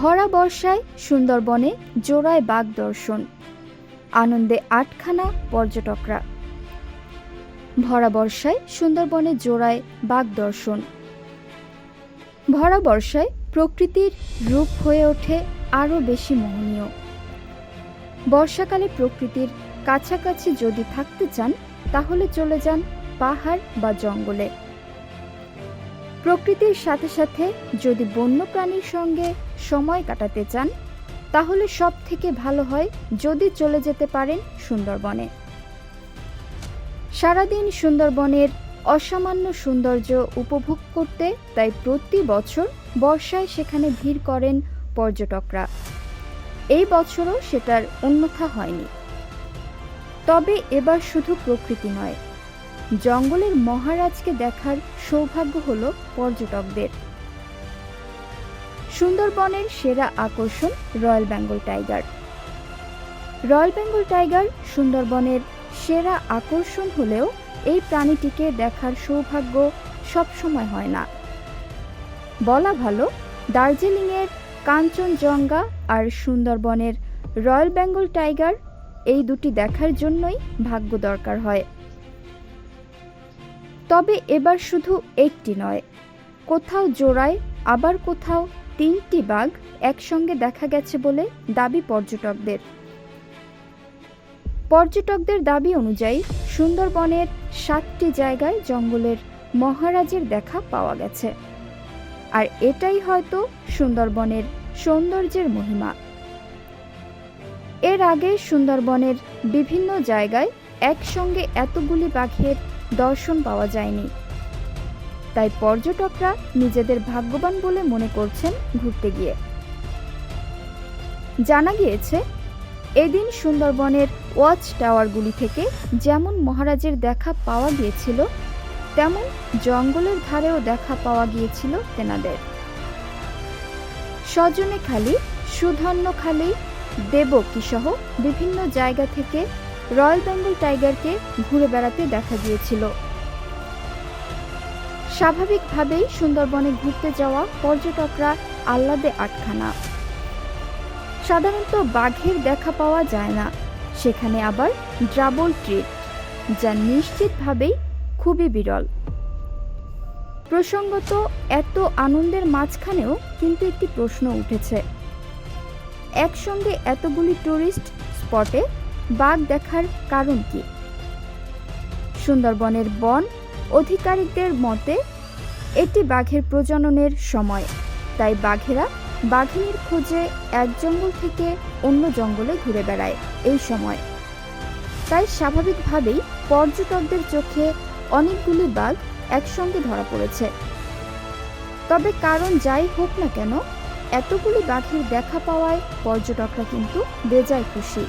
ভরা বর্ষায় সুন্দরবনে জোড়ায় বাঘ দর্শন। আনন্দে আটখানা পর্যটকরা। ভরা বর্ষায় সুন্দরবনে জোড়ায় বাঘ দর্শন। ভরা বর্ষায় প্রকৃতির রূপ হয়ে ওঠে আরও বেশি মোহনীয়। বর্ষাকালে প্রকৃতির কাছাকাছি যদি থাকতে চান, তাহলে চলে যান পাহাড় বা জঙ্গলে। প্রকৃতির সাথে সাথে যদি বন্যপ্রাণীর সঙ্গে সময় কাটাতে চান, তাহলে সব থেকে ভালো হয় যদি চলে যেতে পারেন সুন্দরবনে। সারাদিন সুন্দরবনের অসামান্য সৌন্দর্য উপভোগ করতে তাই প্রতি বছর বর্ষায় সেখানে ভিড় করেন পর্যটকরা। এই বছরও সেটার অন্যথা হয়নি। তবে এবার শুধু প্রকৃতি নয়, জঙ্গলের মহারাজকে দেখার সৌভাগ্য হলো পর্যটকদের। সুন্দরবনের সেরা আকর্ষণ royal Bengal tiger. Royal Bengal tiger সুন্দরবনের সেরা আকর্ষণ হলেও এই প্রাণীটিকে দেখার সৌভাগ্য সবসময় হয় না। বলা ভালো, দার্জিলিংয়ের কাঞ্চনজঙ্ঘা আর সুন্দরবনের রয়্যাল বেঙ্গল টাইগার এই দুটি দেখার জন্যই ভাগ্য দরকার হয়। তবে এবার শুধু একটি নয়, কোথাও জোড়ায়, আবার কোথাও তিনটি বাঘ একসঙ্গে দেখা গেছে বলে দাবি পর্যটকদের। পর্যটকদের দাবি অনুযায়ী সুন্দরবনের সাতটি জায়গায় জঙ্গলের মহারাজের দেখা পাওয়া গেছে। আর এটাই হয়তো সুন্দরবনের সৌন্দর্যের মহিমা। এর আগে সুন্দরবনের বিভিন্ন জায়গায় একসঙ্গে এতগুলি বাঘের দর্শন পাওয়া যায়নি। তাই পর্যটকরা নিজেদের ভাগ্যবান বলে মনে করছেন ঘুরতে গিয়ে। জানা গিয়েছে, এদিন সুন্দরবনের ওয়াচ টাওয়ারগুলি থেকে যেমন মহারাজের দেখা পাওয়া গিয়েছিল, তেমন জঙ্গলের ধারেও দেখা পাওয়া গিয়েছিল তেনাদের। সজনেখালি সুধন্যখালি দেবকী সহ বিভিন্ন জায়গা থেকে রয়্যাল বেঙ্গল টাইগারকে ঘুরে বেড়াতে দেখা গিয়েছিল। স্বাভাবিকভাবেই সুন্দরবনে ঘুরতে যাওয়া পর্যটকরা আহ্লাদে আটখানা। সাধারণত বাঘের দেখা পাওয়া যায় না। সেখানে আবার ড্রাবল ট্রিট, যা নিশ্চিতভাবেই খুবই বিরল। প্রসঙ্গত, এত আনন্দের মাঝখানেও কিন্তু একটি প্রশ্ন উঠেছে। একসঙ্গে এতগুলি টুরিস্ট স্পটে বাঘ দেখার কারণ কি? সুন্দরবনের বন অধিকারীদের মতে, এটি বাঘের প্রজননের সময়। তাই বাঘেরা বাঘিনীর খোঁজে এক জঙ্গল থেকে অন্য জঙ্গলে ঘুরে বেড়ায় এই সময়। তাই স্বাভাবিকভাবেই পর্যটকদের চোখে অনেকগুলি বাঘ একসঙ্গে ধরা পড়েছে। তবে কারণ যাই হোক না কেন, এতগুলি বাঘের দেখা পাওয়ায় পর্যটকরা কিন্তু বেজায় খুশি।